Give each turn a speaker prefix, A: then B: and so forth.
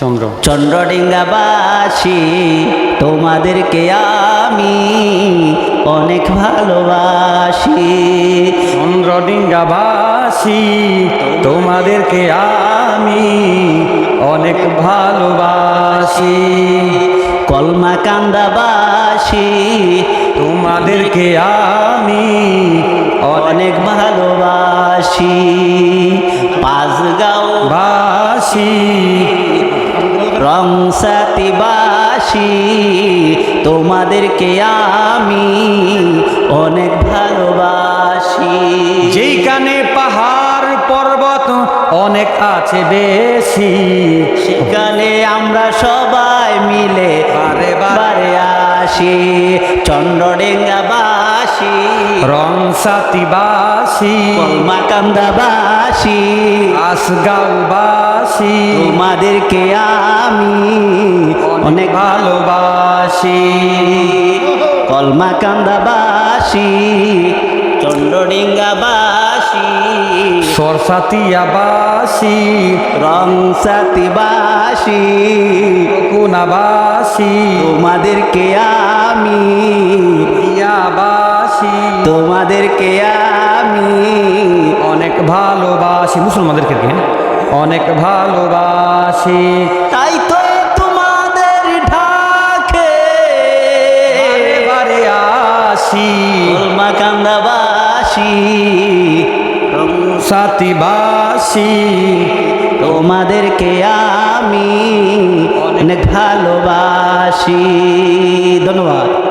A: চন্দ্র।
B: চন্দ্রডিঙ্গাবাসী তোমাদেরকে আমি অনেক ভালোবাসি।
A: চন্দ্রডিঙ্গাবাসী তোমাদেরকে আমি অনেক ভালোবাসি।
B: কলমা কান্দাবাসী
A: তোমাদেরকে আমি
B: অনেক ভালোবাসি। পাঁচগাঁও
A: বাসি
B: রংসাতিবাসী তোমাদেরকে আমি অনেক ভালোবাসি।
A: যেইখানে পাহাড় পর্বত অনেক আছে বেশি
B: সেখানে আমরা সবাই মিলে
A: বারে বারে
B: আসি। চন্দ্রডেঙ্গাবাসী
A: রং সাতিবাসী
B: কলমাকান্দাবাসী
A: আসগাঁওবাসী
B: তোমাদেরকে আমি অনেক
A: ভালোবাসি।
B: কলমাকান্দাবাসী চন্দ্রডিঙ্গাবাসী
A: সরসাতিয়াবাসী
B: রংসাতিবাসী
A: কুনাবাসী
B: তোমাদেরকে আমি তোমাদেরকে আমি
A: অনেক ভালোবাসি। মুসলমানদেরকে হ্যাঁ? অনেক ভালোবাসি।
B: তাই তো তোমাদের ঢাকে
A: বারে আসি।
B: কলমাকান্দাবাসী
A: সাতিবাসী
B: তোমাদেরকে আমি অনেক ভালোবাসি। ধন্যবাদ।